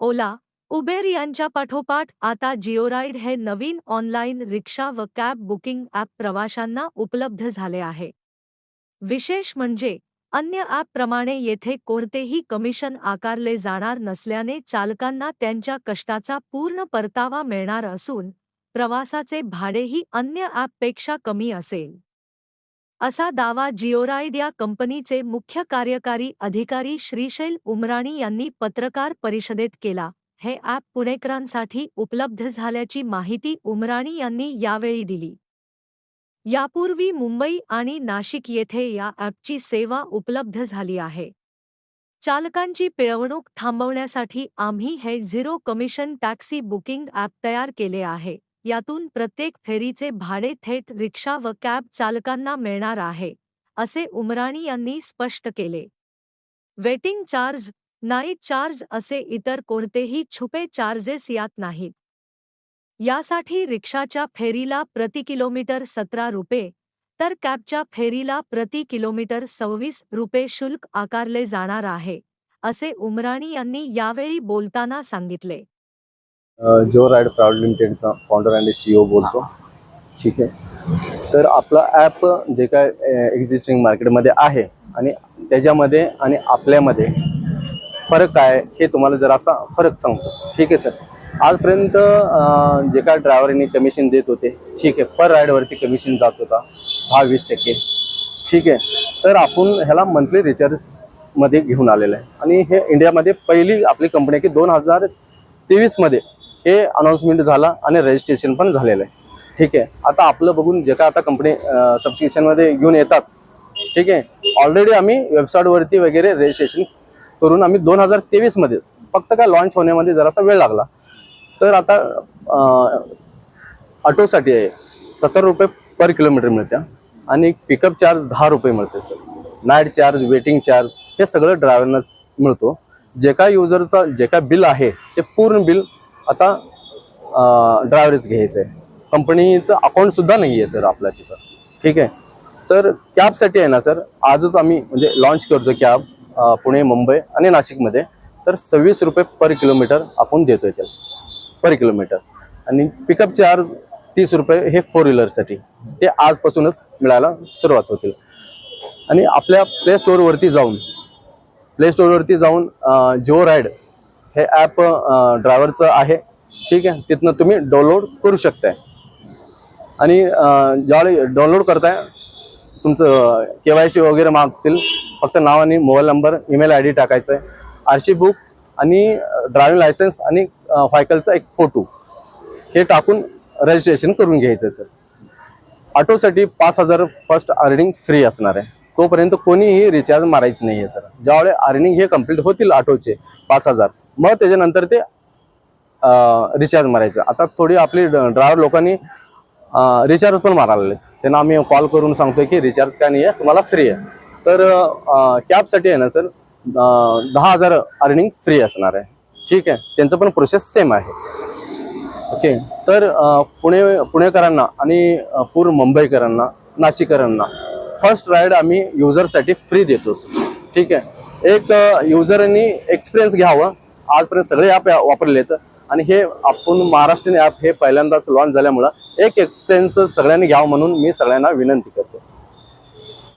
ओला Uber यांच्या पाठोपाठ आता जिओराईड हे नवीन ऑनलाईन रिक्षा व कॅब बुकिंग ॲप प्रवाशांना उपलब्ध झाले आहे. विशेष म्हणजे अन्य ॲपप्रमाणे येथे कोणतेही कमिशन आकारले जाणार नसल्याने चालकांना त्यांच्या कष्टाचा पूर्ण परतावा मिळणार असून प्रवासाचे भाडेही अन्य ॲपपेक्षा कमी असेल. असा दावा जिओराईड या कंपनीचे मुख्य कार्यकारी अधिकारी श्रीशैल उमराणी यांनी पत्रकार परिषदेत केला. हे ॲप पुणेकरांसाठी उपलब्ध झाल्याची माहिती उमराणी यांनी यावेळी दिली. यापूर्वी मुंबई आणि नाशिक येथे या ॲपची सेवा उपलब्ध झाली आहे. चालकांची पिळवणूक थांबवण्यासाठी आम्ही हे zero commission taxi booking app तयार केले आहे. यातून प्रत्येक फेरीचे भाडे थेट रिक्षा व कॅब चालकांना मिळणार आहे असे उमराणी यांनी स्पष्ट केले. वेटिंग चार्ज नाईट चार्ज असे इतर कोणतेही छुपे चार्जेस यात नाहीत. यासाठी रिक्षाच्या फेरीला प्रति किलोमीटर सतरा रुपये तर कॅबच्या फेरीला प्रति किलोमीटर सव्वीस रुपये शुल्क आकारले जाणार आहे असे उमराणी यांनी यावेळी बोलताना सांगितले. जो राईड प्रायव्हेट लिमिटेडचा फाउंडर आणि सीईओ बोलतो. ठीक आहे. तर आपला ॲप जे काय एक्झिस्टिंग मार्केटमध्ये आहे आणि त्याच्यामध्ये आणि आपल्यामध्ये फरक काय आहे हे तुम्हाला जरा असा फरक सांगतो. ठीक आहे सर? आजपर्यंत जे काय ड्रायव्हरनी कमिशन देत होते ठीक आहे पर राईडवरती कमिशन जात होता दहा वीस टक्के. ठीक आहे. तर आपण ह्याला मंथली रिचार्जमध्ये घेऊन आलेलं आहे. आणि हे इंडियामध्ये पहिली आपली कंपनी आहे की दोन हजार तेवीसमध्ये हे अनाऊन्समेंट झाला आणि रजिस्ट्रेशन पण झालेलं आहे. ठीक आहे? आता आपलं बघून जे काय आता कंपनी सबस्क्रिप्शनमध्ये घेऊन येतात. ठीक आहे? ऑलरेडी आम्ही वेबसाईटवरती वगैरे रजिस्ट्रेशन करून आम्ही दोन हजार तेवीसमध्ये फक्त काय लॉन्च होण्यामध्ये जरासा वेळ लागला. तर आता ऑटोसाठी आहे. सत्तर रुपये पर किलोमीटर मिळत्या. आणि पिकअप चार्ज दहा रुपये मिळते sir night charge waiting charge हे सगळं ड्रायव्हरनाच मिळतो. जे काय युजरचा जे काय बिल आहे ते पूर्ण बिल आता ड्रायव्हरच घ्यायचं आहे कंपनीचं अकाउंटसुद्धा नाही आहे सर आपल्या तिथं. ठीक आहे? तर कॅबसाठी आहे ना सर आजच आम्ही म्हणजे लॉन्च करतो कॅब पुणे मुंबई आणि नाशिकमध्ये. तर सव्वीस रुपये पर किलोमीटर आपण देतो आहे त्याला. पर किलोमीटर आणि पिकअप चार्ज तीस रुपये हे फोर व्हीलरसाठी ते आजपासूनच मिळायला सुरुवात होतील. आणि आपल्या प्ले स्टोअरवरती जाऊन प्ले स्टोअरवरती जाऊन जिओ राईड हे ॲप ड्रायव्हरचं आहे. ठीक आहे? तिथनं तुम्ही डाउनलोड करू शकताय. आणि ज्यावेळी डाउनलोड करताय तुमचं के वाय सी वगैरे मागतील. फक्त नाव आणि mobile number email I D टाकायचं आहे आर सी बुक आणि ड्रायव्हिंग लायसन्स आणि व्हायकलचा एक फोटो हे टाकून रजिस्ट्रेशन करून घ्यायचं सर ऑटोसाठी पाच हजार फर्स्ट अर्निंग फ्री असणार आहे. तोपर्यंत कोणीही रिचार्ज मारायचं नाही आहे सर ज्यावेळी अर्निंग हे कंप्लीट होतील ऑटोचे पाच हजार मग त्याच्यानंतर ते रिचार्ज मारायचं. आता थोडी आपली ड्रायव्हर लोकांनी रिचार्ज पण मारायला आहेत त्यांना आम्ही कॉल करून सांगतोय की रिचार्ज काय नाही आहे तुम्हाला फ्री आहे. तर कॅबसाठी आहे ना सर दहा हजार अर्निंग फ्री असणार आहे. ठीक आहे? त्यांचं पण प्रोसेस सेम आहे. ओके? तर पुणे पुणेकरांना आणि पूर्व मुंबईकरांना नाशिकरांना फर्स्ट राईड आम्ही युजरसाठी फ्री देतो ठीक आहे? एक युजरनी एक्सपिरियन्स घ्यावं. आजपर्यंत सगळे ॲप वापरलेत आणि हे आपण महाराष्ट्रीयन ॲप हे पहिल्यांदाच लॉन्च झाल्यामुळं एक एक्सपिरियन्स सगळ्यांनी घ्यावं म्हणून मी सगळ्यांना विनंती करतो.